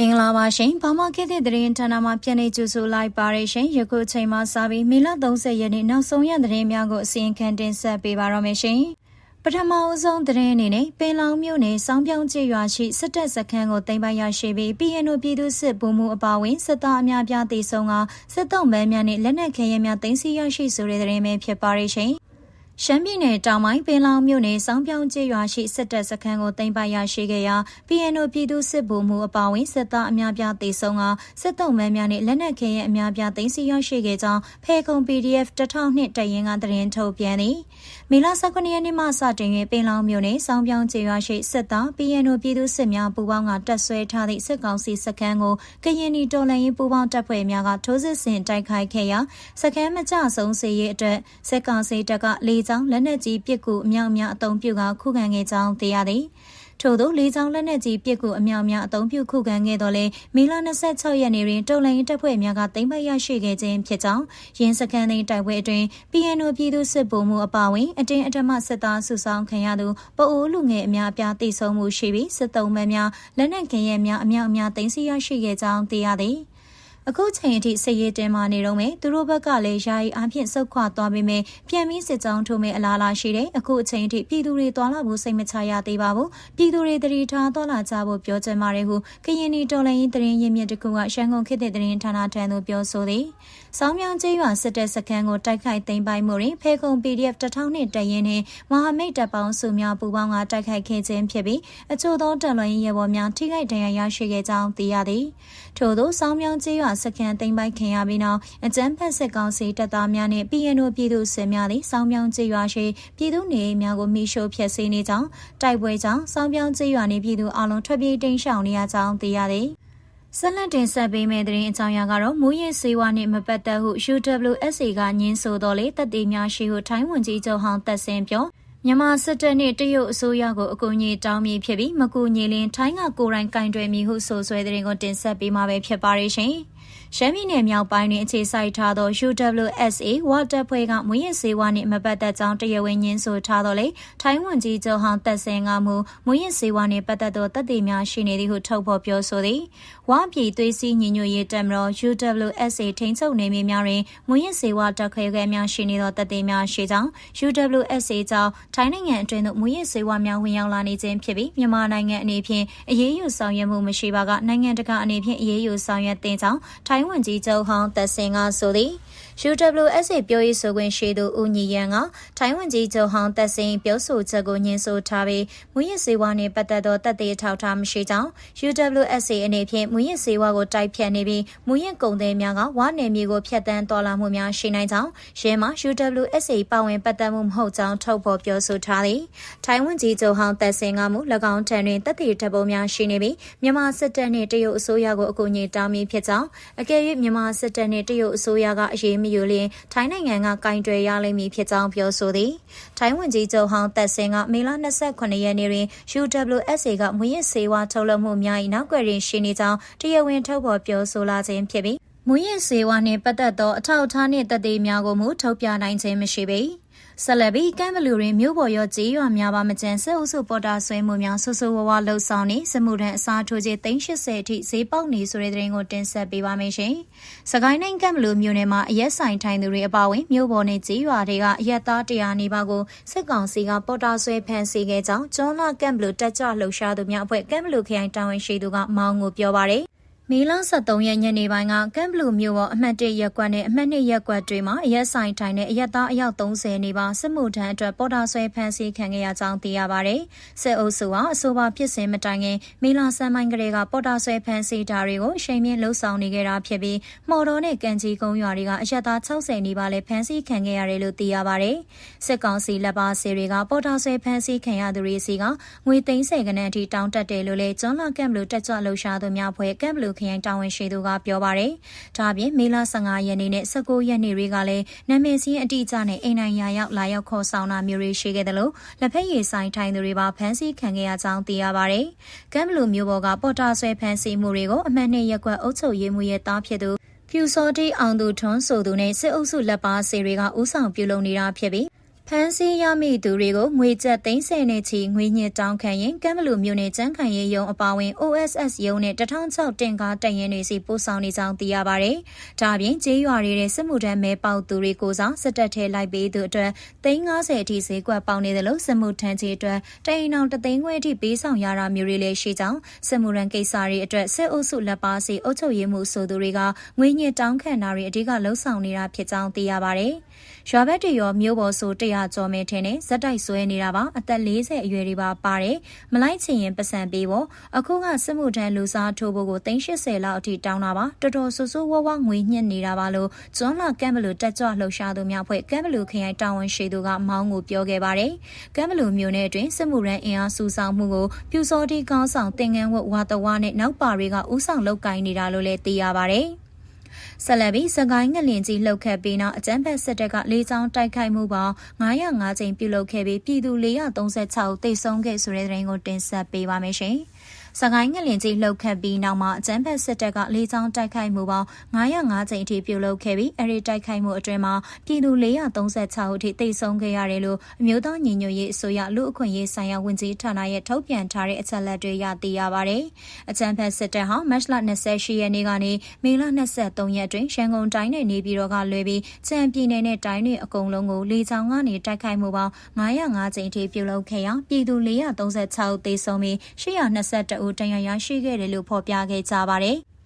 မင်္ဂလာပါရှင်။ဘာမခေတ်တဲ့သတင်းဌာနမှာပြန်နေကြဆိုလိုက်ပါရရှင်။ယခုအချိန်မှစပြီးမေလ30ရက်နေ့နောက်ဆုံးရသတင်းများကိုအစီရင်ခံတင်ဆက်ပေးပါရမယ်ရှင်။ပထမအဆုံးသတင်းအနေနဲ့ပင်လောင်မြို့နယ်စောင်းပြောင်းကျေးရွာရှိစစ်တပ်စခန်းကိုတင်ပိုင်ရရှိပြီး PNO ပြည်သူစစ်ဗိုလ်မှူးအပါအဝင်စစ်သားအများပြားတည်ဆုံကစစ်တုံးမဲများနဲ့လက်နက်ခဲယမ်းများတင်စီရရှိဆိုတဲ့သတင်းပဲဖြစ်ပါရရှင်။ ရှမ်းပြည်နယ်တောင်ပိုင်းပင်လောင်မြို့နယ်စောင်းပြောင်းကျေးရွာရှိစစ်တပ်စခန်းကိုတင်ပိုင်ရရှိခဲ့ရာ PNO ပြည်သူစစ်ဗိုလ်မှူးအပါအဝင်စစ်သားအများပြားတေဆုံးကစစ်တုံးမဲများနဲ့လက်နက်ခဲယမ်းအများပြားသိမ်းဆည်းရရှိခဲ့ကြောင်းဖေခုံ PDF 1002တရင်ကသတင်းထုတ်ပြန်သည်။မေလ19ရက်နေ့မှစတင်၍ပင်လောင်မြို့နယ်စောင်းပြောင်းကျေးရွာရှိစစ်သား PNO ပြည်သူစစ်များပူးပေါင်းကတပ်ဆွဲထားသည့်စစ်ကောင်စီစခန်းကိုကရင်နီတော်လှန်ရေးပူးပေါင်းတပ်ဖွဲ့များကထိုးစစ်ဆင်တိုက်ခိုက်ခဲ့ရာစခန်းမကျဆုံးစေရေးအတွက်စစ်ကောင်စီတပ်ကလေကြောင်းလက်နက်ကြီးပစ်ကူအမြောက်အများအုံပြုကခုခံခဲ့ကြောင်းသိရသည်ထို့သောလေးချောင်းလက်နက်ကြီးပစ်ကူအမြောက်များအုံပြုခုခံခဲ့တော်လဲမီလာ26ရက်နေ့တွင်တုံလိုင်းတပ်ဖွဲ့များကတိမ့်ပိုက်ရရှိခဲ့ခြင်းဖြစ်ကြောင်းရင်းစခန်းသိမ်းတိုက်ပွဲအတွင်း PNO ပြည်သူစစ်ဗိုလ်မှူးအပါအဝင်အတင်းအဓမ္မစစ်သားစုဆောင်ခံရသူပအိုးလူငယ်အများအပြားတိစုံမှုရှိပြီးစစ်တုံးမဲများလက်နက်ခဲယမ်းများအမြောက်အများသိမ်းဆည်းရရှိခဲ့ကြောင်းသိရသည်။ အခုချိန်အထိစစ်ရေးတင်မာနေတော့မယ်သူတို့ဘက်ကလည်းယာယီအဖြစ်ဆုတ်ခွာသွားပေမဲ့ပြန်ပြီးစစ်ကြောင်းထိုးမဲ့အလားအလာရှိတယ်အခုအချိန်အထိပြည်သူတွေသွားလာဖို့စိတ်မချရသေးပါဘူးပြည်သူတွေတတိထားသွားလာကြဖို့ပြောချင်ပါတယ်ဟုကရင်နီတော်လိုင်းရင်တရင်ရင်းမြစ်တကူကရှမ်းကုန်ခေတ်တဲ့တရင်ဌာနထံသို့ပြောဆိုသည်။ ဆောင်းမြောင်ကျေးရွာစစ်တပ်စခန်းကိုတိုက်ခိုက်သိမ်းပိုက်မှုတွင်ဖေကုံ PDF 1000နှစ်တရင်နှင့်မဟာမိတ်တပ်ပေါင်းစုများပူးပေါင်းကတိုက်ခိုက်ခဲ့ခြင်းဖြစ်ပြီးအချို့သောတပ်လွှင့်ရဲဘော်များထိခိုက်ဒဏ်ရာရရှိခဲ့ကြောင်းသိရသည်။ထို့သောဆောင်းမြောင်ကျေးရွာစခန်းသိမ်းပိုက်ခင်ရပြီးနောက်အကြမ်းဖက်စစ်ကောင်စီတပ်သားများနှင့် PNO ပြည်သူစစ်များသည်ဆောင်းမြောင်ကျေးရွာရှိပြည်သူနေအိမ်များကိုမိရှို့ဖျက်ဆီးနေကြောင်းတိုက်ပွဲကြောင့်ဆောင်းမြောင်ကျေးရွာနှင့်ပြည်သူအလုံးထွက်ပြေးတိမ်းရှောင်နေရကြောင်းသိရသည်။ ဆက်လက်တင်ဆက်ပေးမယ့်သတင်းအကြောင်းအရာကတော့မူရင်းစေဝါနှင့်မပတ်သက်ဟု UWSA ကညင်းဆိုတော်လေတပ်သေးများရှိဟုထိုင်းဝန်ကြီးချုပ်ဟောင်းတက်စင်ပြောမြန်မာစစ်တပ်နှင့်တရုတ်အစိုးရကိုအကူအညီတောင်းမြည်ဖြစ်ပြီးမကူညီလင်ထိုင်းကကိုယ်တိုင်ကင်တွယ်မည်ဟုဆိုဆွဲတဲ့ရင်ကိုတင်ဆက်ပေးမှာပဲဖြစ်ပါရဲ့ရှင်။ ရှမ်းပြည်နယ်မြောက်ပိုင်းတွင်အခြေစိုက်ထားသော UWSA ဝါတပ်ဖွဲ့ကမွေးရစေဝါနှင့်မပတ်သက်ကြောင်းတရားဝင်ညင်းဆိုထားသောလေထိုင်းဝန်ကြီးချုပ်ဟောင်းတက်စင်ကမူမွေးရစေဝါနှင့်ပတ်သက်သောတပ်တွေများရှိနေသည်ဟုထုတ်ဖော်ပြောဆိုသည်ဝါပြည်သွေးစည်းညီညွတ်ရေးတပ်မတော် UWSA ထိန်းချုပ်နေမြေများတွင်မွေးရစေဝါတပ်ခွဲခဲများရှိနေသောတပ်တွေများရှိကြောင်း UWSA ကြောင့်ထိုင်းနိုင်ငံအတွင်းသို့မွေးရစေဝါများဝင်ရောက်လာနေခြင်းဖြစ်ပြီးမြန်မာနိုင်ငံအနေဖြင့်အရေးယူဆောင်ရွက်မှုမရှိပါကနိုင်ငံတကာအနေဖြင့်အရေးယူဆောင်ရွက်တင်ကြောင်းထိုင်းဝန်ကြီးချုပ်ဟောင်းသက်စင်ကဆိုသည် UWSA ပြောရေးဆိုခွင့်ရှိသူဦးညီရန်ကထိုင်းဝန်ကြီးချုပ်ဟောင်းသက်စင်ပြောဆိုချက်ကိုညှင်းဆိုထားပြီးမူရစ်စေဝါနှင့်ပတ်သက်သောတပ်သေးထောက်ထားမရှိကြောင်း UWSA အနေဖြင့်မူရစ်စေဝါကိုတိုက်ဖြတ်နေပြီးမူရစ်ကုန်သည်များကဝါနယ်မြေကိုဖျက်ဆီးတော်လာမှုများရှိနိုင်ကြောင်းရဲမှ UWSA ပါဝင်ပတ်သက်မှုမဟုတ်ကြောင်းထုတ်ဖော်ပြောဆိုထားသည်ထိုင်းဝန်ကြီးချုပ်ဟောင်းသက်စင်ကမူ၎င်းထံတွင်တပ်သေးတပ်ပုံများရှိနေပြီးမြန်မာစစ်တပ်နှင့်တရုတ်အစိုးရကိုအကူအညီတောင်းမိဖြစ်ကြောင်းအကယ်၍မြန်မာစစ်တပ်နှင့်တရုတ်အစိုးရကအရေးမယူလျင်ထိုင်းနိုင်ငံကကင်တွယ်ရလိမ့်မည်ဖြစ်ကြောင်းပြောဆိုသည်ထိုင်းဝန်ကြီးချုပ်ဟောင်းတက်စင်ကမေလ28ရက်နေ့တွင် UWSA ကမွေးရစေဝါထုတ်လုပ်မှုများ၏နောက်ွယ်တွင်ရှိနေကြောင်းတရားဝင်ထုတ်ဖော်ပြောဆိုလာခြင်းဖြစ်ပြီးမူရင်းစေဝါနှင့်ပတ်သက်သောအထောက်အထားနှင့်တည်များကိုမူထုတ်ပြနိုင်ခြင်းမရှိပေ။ ဆက်လက်ပြီးကမ်ဘလူတွင်မြို့ပေါ်ရောကြေးရွာများပါမကျန်ဆက်အုပ်စုပေါ်တာဆွဲမှုများဆူဆူဝါးဝါလှုပ်ဆောင်နေစမှုထံအစားထိုးခြင်း380အထိဈေးပေါက်နေဆိုတဲ့သတင်းကိုတင်ဆက်ပေးပါမယ်ရှင်။စကိုင်းတိုင်းကမ်ဘလူမြို့နယ်မှာအရက်ဆိုင်ထိုင်သူတွေအပါအဝင်မြို့ပေါ်နဲ့ကြေးရွာတွေကအရက်သားတရားနေပါကိုစစ်ကောင်စီကပေါ်တာဆွဲဖမ်းဆီးခဲ့ကြောင်းကျွန်းလာကမ်ဘလူတက်ကြလှုပ်ရှားသူများအဖွဲ့ကမ်ဘလူခရိုင်တာဝန်ရှိသူကမောင်းကိုပြောပါရယ် မေလ23ရက်ညနေပိုင်းကကမ်ဘလူမြို့ပေါ်အမှတ်1ရပ်ကွက်နဲ့အမှတ်2ရပ်ကွက်တွေမှာအရက်ဆိုင်ထိုင်တဲ့အရက်သားအယောက်30နေပါစစ်မှုထမ်းအတွက်ပေါ်တာဆွဲဖမ်းဆီးခံခဲ့ရကြောင်းသိရပါတယ်။စစ်အုပ်စုကအဆိုပါဖြစ်စဉ်မတိုင်ခင်မေလဆန်းပိုင်းကလေးကပေါ်တာဆွဲဖမ်းဆီးတာတွေကိုအချိန်မြင့်လှုပ်ဆောင်နေခဲ့တာဖြစ်ပြီးမော်တော်နဲ့ကန်ကြီးကုန်းရွာတွေကအရက်သား60နေပါလဲဖမ်းဆီးခံခဲ့ရတယ်လို့သိရပါတယ်။စစ်ကောင်စီလက်ပါစီတွေကပေါ်တာဆွဲဖမ်းဆီးခံရသူတွေစီကငွေသိန်း10ခန်းအထိတောင်းတက်တယ်လို့လည်းကျွန်းလာကမ်ဘလူတက်ကြွလှုပ်ရှားသူများဖွဲ့ကမ်ဘလူခရိုင်တာဝန်ရှိသူကပြောပါတယ်။ဒါအပြင်မေလ15ရက်နေ့နဲ့19ရက်နေ့တွေကလည်းနာမည်စင်းအတိအကျနဲ့အိမ်နိုင်ရာရောက်လာရောက်ခေါ်ဆောင်တာမျိုးတွေရှိခဲ့တယ်လို့လက်ဖက်ရည်ဆိုင်ထိုင်သူတွေပါဖမ်းဆီးခံခဲ့ရကြောင်းသိရပါတယ်။ကမ်ဘလူမျိုးပေါ်ကပေါ်တာဆွဲဖမ်းဆီးမှုတွေကိုအမှန်နဲ့ရက်ကွက်အုပ်ချုပ်ရေးမှုရဲ့တားဖြစ်သူဖြူစောတိအောင်သူထွန်းဆိုသူနဲ့စစ်အုပ်စုလက်ပါစီတွေကဥဆောင်ပြုလုပ်နေတာဖြစ်ပြီး ဖမ်းဆီးရမိသူတွေကိုငွေကျပ်သိန်းဆယ်နဲ့ချီငွေညစ်တောင်းခံရင်ကမ်ဘလူမြို့နယ်ကျန်းခံရေးရုံးအပါအဝင် OSS ရုံးနဲ့တထောင်ချောက်တင်ကားတရင်တွေစီပို့ဆောင်နေကြောင်းသိရပါဗျ။ဒါအပြင်ကျေးရွာတွေရဲ့စစ်မှုထမ်းမဲပေါက်သူတွေကိုစားစစ်တပ်ထဲလိုက်ပေးသူအတွက်သိန်း90အထိဈေးကွက်ပေါက်နေတယ်လို့စစ်မှုထမ်းကြီးအတွက်တရင်အောင်တသိန်းခွဲအထိပေးဆောင်ရတာမျိုးတွေလည်းရှိကြောင်းစစ်မှုရန်ကိစ္စတွေအတွက်စစ်အုပ်စုလက်ပါစီအုပ်ချုပ်ရေးမှုဆိုသူတွေကငွေညစ်တောင်းခံတာတွေအဓိကလှုံ့ဆော်နေတာဖြစ်ကြောင်းသိရပါဗျ။ရွာဘက်တွေရောမြို့ပေါ်ဆို100ကျော်မဲထင်းနဲ့ဇက်တိုက်ဆွဲနေတာပါအသက်40အရွယ်တွေပါပါတယ်မလိုက်ချင်ရင်ပတ်စံပေးဖို့အခုကစစ်မှုထမ်းလူစားထိုးဖို့ကို380လောက်အထိတောင်းတာပါတော်တော်ဆူဆူဝဝငွေညှစ်နေတာပါလို့ကျွန်းလာကမ်ဘလူတက်ကြွလှုပ်ရှားသူများဖွဲ့ကမ်ဘလူခရိုင်တာဝန်ရှိသူကမောင်းကိုပြောခဲ့ပါတယ်ကမ်ဘလူမျိုးနယ်အတွင်းစစ်မှုရန်အင်အားစုဆောင်မှုကိုပြူစောတိကောင်းဆောင်တင်ငန်းဝတ်ဝါတဝါနဲ့နောက်ပါတွေကဥဆောင်လုပ်ကိုင်းနေတာလို့လည်းသိရပါတယ် ဆက်လက်ပြီးစကိုင်းငလင်ကြီးလှုပ်ခတ်ပြီးနောက်အကြမ်းဖက်စစ်တပ်ကလေးချောင်းတိုက်ခိုက်မှုပေါင်း905ကြိမ်ပြုလုပ်ခဲ့ပြီးပြည်သူ436ဦးသေဆုံးခဲ့ဆိုတဲ့သတင်းကိုတင်ဆက်ပေးပါမယ်ရှင်။ စကိုင်းငလင်ကြီးလှုပ်ခတ်ပြီးနောက်မှာအကြမ်းဖက်စစ်တပ်ကလေးချောင်းတိုက်ခိုက်မှုပေါင်း905ကြိမ်အထိပြုလုပ်ခဲ့ပြီးအဲဒီတိုက်ခိုက်မှုအတွင်းမှာပြည်သူ436ဦးထိတိတ်ဆုံးခဲ့ရတယ်လို့အမျိုးသားညီညွတ်ရေးအစိုးရလူအခွင့်ရေးဆိုင်ရာဝန်ကြီးဌာနရဲ့ထုတ်ပြန်ထားတဲ့အချက်အလက်တွေရသိရပါတယ်။အကြမ်းဖက်စစ်တပ်ဟာမတ်လ28ရက်နေ့ကနေမေလ23ရက်တွင်ရန်ကုန်တိုင်းနဲ့နေပြည်တော်ကလွဲပြီးကြံပြည်နယ်နဲ့တိုင်းတွေအကုန်လုံးကိုလေကြောင်းကနေတိုက်ခိုက်မှုပေါင်း905ကြိမ်အထိပြုလုပ်ခဲ့ရာပြည်သူ436ဦးသေဆုံးပြီး822ဦးတရားရရှိခဲ့တယ်လို့ဖော်ပြခဲ့ကြပါတယ်။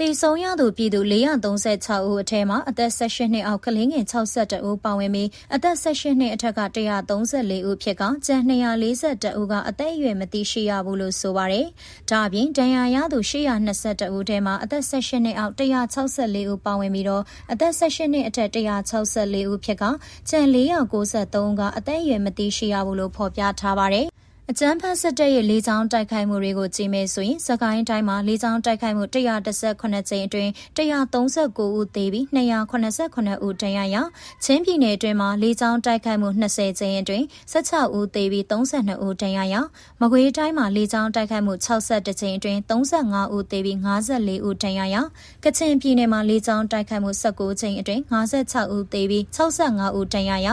တေဆုံးရသူပြည်သူ436ဦးအထက်မှာအသက်18နှစ်အောက်ကလေးငယ်62ဦးပါဝင်ပြီးအသက်18နှစ်အထက်က134ဦးဖြစ်ကကျန်242ဦးကအသက်အရွယ်မသိရှိရဘူးလို့ဆိုပါတယ်။ဒါအပြင်ဒဏ်ရာရသူ822ဦးထဲမှာအသက်18နှစ်အောက်164ဦးပါဝင်ပြီးတော့အသက်18နှစ်အထက်164ဦးဖြစ်ကကျန်493ဦးကအသက်အရွယ်မသိရှိရဘူးလို့ဖော်ပြထားပါတယ်။ အကြမ်းဖက်စစ်တပ်ရဲ့လေကြောင်းတိုက်ခိုက်မှုတွေကိုကြည့်မယ်ဆိုရင်စကိုင်းတိုင်းမှာလေကြောင်းတိုက်ခိုက်မှု118ကြိမ်အတွင်း139ဦးသေပြီး289ဦးဒဏ်ရာရချင်းပြည်နယ်အတွင်းမှာလေကြောင်းတိုက်ခိုက်မှု20ကြိမ်အတွင်း16ဦးသေပြီး32ဦးဒဏ်ရာရမကွေးတိုင်းမှာလေကြောင်းတိုက်ခိုက်မှု62ကြိမ်အတွင်း35ဦးသေပြီး54ဦးဒဏ်ရာရကချင်ပြည်နယ်မှာလေကြောင်းတိုက်ခိုက်မှု19ကြိမ်အတွင်း56ဦးသေပြီး65ဦးဒဏ်ရာရ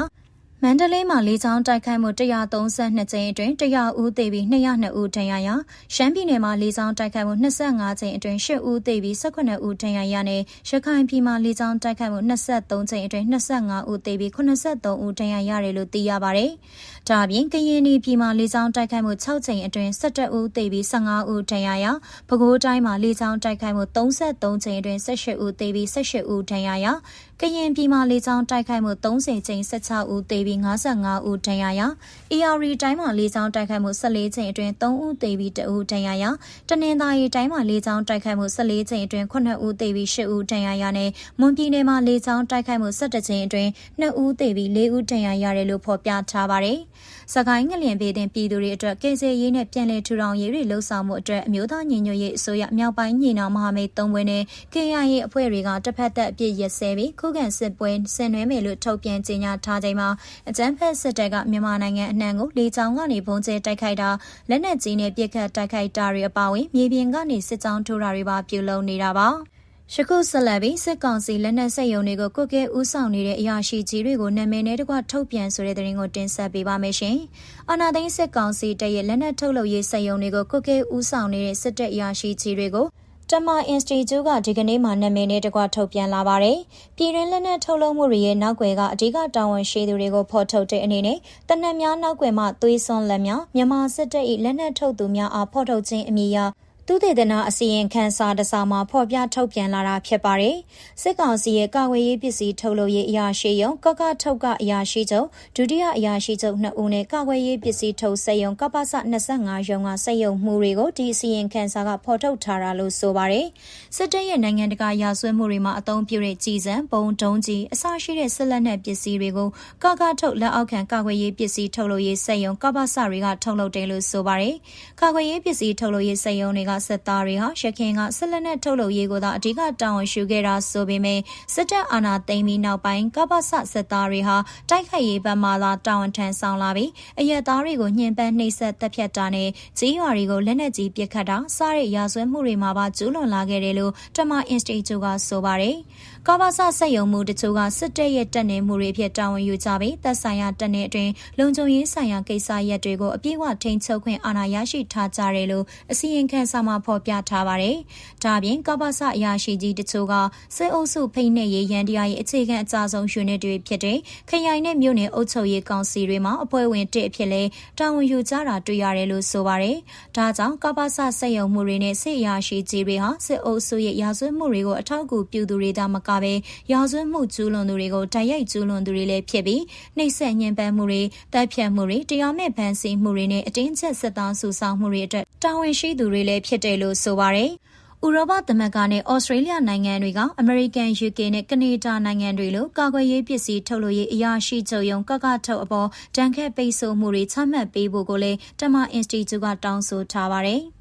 မန္တလေးမှာလေးချောင်းတိုက်ခိုက်မှု132ကြိမ်အတွင်း100ဦးသေပြီး202ဦးဒဏ်ရာရရှမ်းပြည်နယ်မှာလေးချောင်းတိုက်ခိုက်မှု25ကြိမ်အတွင်း10ဦးသေပြီး18ဦးဒဏ်ရာရနဲ့ရခိုင်ပြည်မှာလေးချောင်းတိုက်ခိုက်မှု23ကြိမ်အတွင်း25ဦးသေပြီး83ဦးဒဏ်ရာရတယ်လို့သိရပါတယ်။ဒါအပြင်ကရင်ပြည်မှာလေးချောင်းတိုက်ခိုက်မှု6ကြိမ်အတွင်း17ဦးသေပြီး15ဦးဒဏ်ရာရပဲခူးတိုင်းမှာလေးချောင်းတိုက်ခိုက်မှု33ကြိမ်အတွင်း18ဦးသေပြီး18ဦးဒဏ်ရာရကရင်ပြည်မှာလေးချောင်းတိုက်ခိုက်မှု30ကြိမ်16ဦးသေပြီး55ဦးဒဏ်ရာရ AR တိုင်းမှာလေးချောင်းတိုက်ခိုက်မှု14ကြိမ်အတွင်း3ဦးသေပြီး2ဦးဒဏ်ရာရတနင်္သာရီတိုင်းမှာလေးချောင်းတိုက်ခိုက်မှု14ကြိမ်အတွင်း9ဦးသေပြီး10ဦးဒဏ်ရာရနဲ့မွန်ပြည်နယ်မှာလေးချောင်းတိုက်ခိုက်မှု17ကြိမ်အတွင်း2ဦးသေပြီး4ဦးဒဏ်ရာရတယ်လို့ဖော်ပြထားပါတယ်။စကိုင်းငလျင်ပေးတဲ့ပြည်သူတွေအတွက်ကယ်ဆယ်ရေးနဲ့ပြည်내ထူထောင်ရေးတွေလှုံ့ဆော်မှုအတွက်အမျိုးသားညီညွတ်ရေးအစိုးရမြောက်ပိုင်းညီနောင်မဟာမိတ်၃ဘွဲနဲ့ KIA အဖွဲ့တွေကတစ်ဖက်သက်အပြစ်ရက်စဲပြီးခုခံစစ်ပွဲဆင်နွှဲမယ်လို့ထုတ်ပြန်ကြေညာထားချိန်မှာအကြမ်းဖက်စစ်တပ်ကမြန်မာနိုင်ငံအနှံ့ကိုလေကြောင်းကနေပုံကျဲတိုက်ခိုက်တာလက်နက်ကြီးနဲ့ပစ်ခတ်တိုက်ခိုက်တာတွေအပါအဝင်မြေပြင်ကနေစစ်ကြောင်းထိုးတာတွေပါပြုလုပ်နေတာပါ။ယခုဆက်လက်ပြီးစစ်ကောင်စီလက်နက်စက်ရုံတွေကိုကုတ်ကဲဦးဆောင်နေတဲ့အရာရှိကြီးတွေကိုနာမည်နဲ့တကွထုတ်ပြန်ဆိုတဲ့သတင်းကိုတင်ဆက်ပေးပါမယ်ရှင်။အာနာသိန်းစစ်ကောင်စီတရဲ့လက်နက်ထုတ်လုပ်ရေးစက်ရုံတွေကိုကုတ်ကဲဦးဆောင်နေတဲ့စစ်တပ်အရာရှိကြီးတွေကို တမအင်စတီကျူကဒီကနေ့မှနာမည်နဲ့တကွထုတ်ပြန်လာပါတယ်။ပြည်တွင်းလက်နက်ထုတ်လုပ်မှုတွေရဲ့နောက်ွယ်ကအဓိကတာဝန်ရှိသူတွေကိုဖော်ထုတ်တဲ့အနေနဲ့တနက်များနောက်ွယ်မှသွေးစွန်းလက်များမြန်မာစစ်တပ်၏လက်နက်ထုတ်သူများအားဖော်ထုတ်ခြင်းအမည်အရ သူတေသနာအစီရင်ခံစာတစားမှာဖော်ပြထုတ်ပြန်လာတာဖြစ်ပါတယ်။စစ်ကောင်စီရဲ့ကာဝေးရေးပစ္စည်းထုတ်လုပ်ရေးအရာရှိယုံကကထုတ်ကအရာရှိချုပ်ဒုတိယအရာရှိချုပ်2ဦးနဲ့ကာဝေးရေးပစ္စည်းထုတ်စက်ယုံကပ္ပစ25ယုံကစက်ယုံမှုတွေကိုဒီအစီရင်ခံစာကဖော်ထုတ်ထားတာလို့ဆိုပါတယ်။စစ်တပ်ရဲ့နိုင်ငံတကာရာဇဝတ်မှုတွေမှာအသုံးပြုတဲ့ကြီးစံပုံတုံးကြီးအစရှိတဲ့စစ်လက်နက်ပစ္စည်းတွေကိုကကထုတ်လက်အောက်ခံကာဝေးရေးပစ္စည်းထုတ်လုပ်ရေးစက်ယုံကပ္ပစတွေကထုတ်လုပ်တယ်လို့ဆိုပါတယ်။ကာဝေးရေးပစ္စည်းထုတ်လုပ်ရေးစက်ယုံတွေကစစ်သားတွေဟာရခိုင်ကဆက်လက်နဲ့ထုတ်လုပ်ရေးကိုသာအဓိကတာဝန်ယူခဲ့တာဆိုပေမဲ့စစ်တပ်အာဏာသိမ်းပြီးနောက်ပိုင်းကပ္ပစစစ်သားတွေဟာတိုက်ခိုက်ရေးဘက်မှသာတာဝန်ထမ်းဆောင်လာပြီးအရက်သားတွေကိုညှဉ်းပန်းနှိပ်စက်တပ်ဖြတ်တာနဲ့ကြီးရွာတွေကိုလက်နက်ကြီးပစ်ခတ်တာစတဲ့ရာဇဝတ်မှုတွေမှာပါကျူးလွန်လာခဲ့တယ်လို့တမအင်စတီကျူကဆိုပါတယ်။ကာဘာဆစက်ယုံမှုတချို့ကစစ်တပ်ရဲ့တပ်နေမှုတွေအဖြစ်တာဝန်ယူကြပြီးသက်ဆိုင်ရာတပ်နေအတွင်းလုံခြုံရေးဆိုင်ရာကိစ္စရပ်တွေကိုအပြည့်အဝထိန်းချုပ်ခွင့်အာဏာရရှိထားကြတယ်လို့အစည်းအဝေးခန်းစာမှာဖော်ပြထားပါတယ်။ဒါအပြင်ကာဘာဆအရာရှိကြီးတချို့ကစစ်အုပ်စုဖိနှိပ်ရေးရန်တရားရဲ့အခြေခံအကြဆုံးယူနစ်တွေဖြစ်တဲ့ခရိုင်နဲ့မြို့နယ်အုပ်ချုပ်ရေးကောင်စီတွေမှာအဖွဲ့ဝင်တစ်အဖြစ်လဲတာဝန်ယူကြတာတွေ့ရတယ်လို့ဆိုပါတယ်။ဒါကြောင့်ကာဘာဆစက်ယုံမှုတွေနဲ့စစ်အရာရှိကြီးတွေဟာစစ်အုပ်စုရဲ့ရာဇဝတ်မှုတွေကိုအထောက်အကူပြုသူတွေဒါမကပဲရာဇဝတ်မှုကျူးလွန်သူတွေကိုတိုက်ရိုက်ကျူးလွန်သူတွေလည်းဖြစ်ပြီးနှိပ်စက်ညှဉ်းပန်းမှုတွေတပ်ဖြတ်မှုတွေတရားမဲ့ဖန်ဆီးမှုတွေနဲ့အတင်းကျပ်စစ်သားစုဆောင်မှုတွေအတွက်တာဝန်ရှိသူတွေလည်းဖြစ်တယ်လို့ဆိုပါတယ်။ဥရောပသမဂ္ဂနဲ့ဩစတြေးလျနိုင်ငံတွေကအမေရိကန် UK နဲ့ကနေဒါနိုင်ငံတွေလိုကာကွယ်ရေးပစ္စည်းထုတ်လုပ်ရေးအရာရှိချုပ်ရုံကကထုတ်အပေါ်တန်ခတ်ပိတ်ဆို့မှုတွေချမှတ်ပေးဖို့ကိုလည်းတမအင်စတီကျူကတောင်းဆိုထားပါတယ်။